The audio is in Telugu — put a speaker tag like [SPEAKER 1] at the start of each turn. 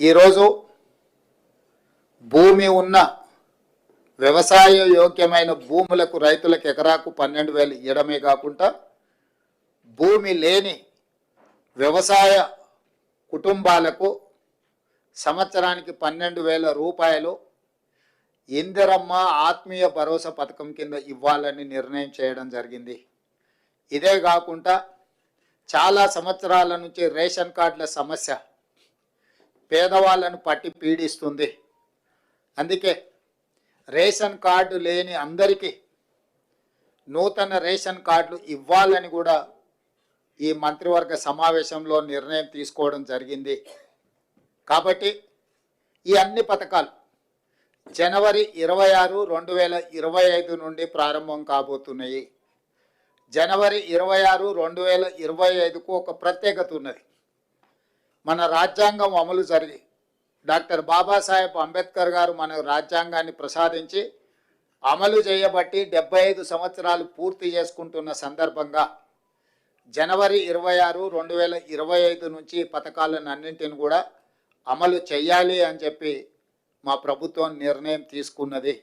[SPEAKER 1] ఈరోజు భూమి ఉన్న వ్యవసాయ యోగ్యమైన భూములకు రైతులకు ఎకరాకు పన్నెండు వేలు ఇవ్వడమే కాకుండా భూమి లేని వ్యవసాయ కుటుంబాలకు సంవత్సరానికి పన్నెండు వేల రూపాయలు ఇందిరమ్మ ఆత్మీయ భరోసా పథకం కింద ఇవ్వాలని నిర్ణయం చేయడం జరిగింది. ఇదే కాకుండా చాలా సంవత్సరాల నుంచి రేషన్ కార్డుల సమస్య పేదవాళ్ళను పట్టి పీడిస్తుంది. అందుకే రేషన్ కార్డు లేని అందరికీ నూతన రేషన్ కార్డులు ఇవ్వాలని కూడా ఈ మంత్రివర్గ సమావేశంలో నిర్ణయం తీసుకోవడం జరిగింది. కాబట్టి ఈ అన్ని పథకాలు జనవరి ఇరవై ఆరు రెండు వేల ఇరవై ఐదు నుండి ప్రారంభం కాబోతున్నాయి. జనవరి ఇరవై ఆరు రెండు వేల ఇరవై ఐదుకు ఒక ప్రత్యేకత ఉన్నది. మన రాజ్యాంగం అమలు జరిగి డాక్టర్ బాబాసాహెబ్ అంబేద్కర్ గారు మన రాజ్యాంగాన్ని ప్రసాదించి అమలు చేయబట్టి డెబ్బై ఐదు సంవత్సరాలు పూర్తి చేసుకుంటున్న సందర్భంగా జనవరి ఇరవై ఆరు రెండు వేల ఇరవై ఐదు నుంచి పథకాలను అన్నింటిని కూడా అమలు చేయాలి అని చెప్పి మా ప్రభుత్వం నిర్ణయం తీసుకున్నది.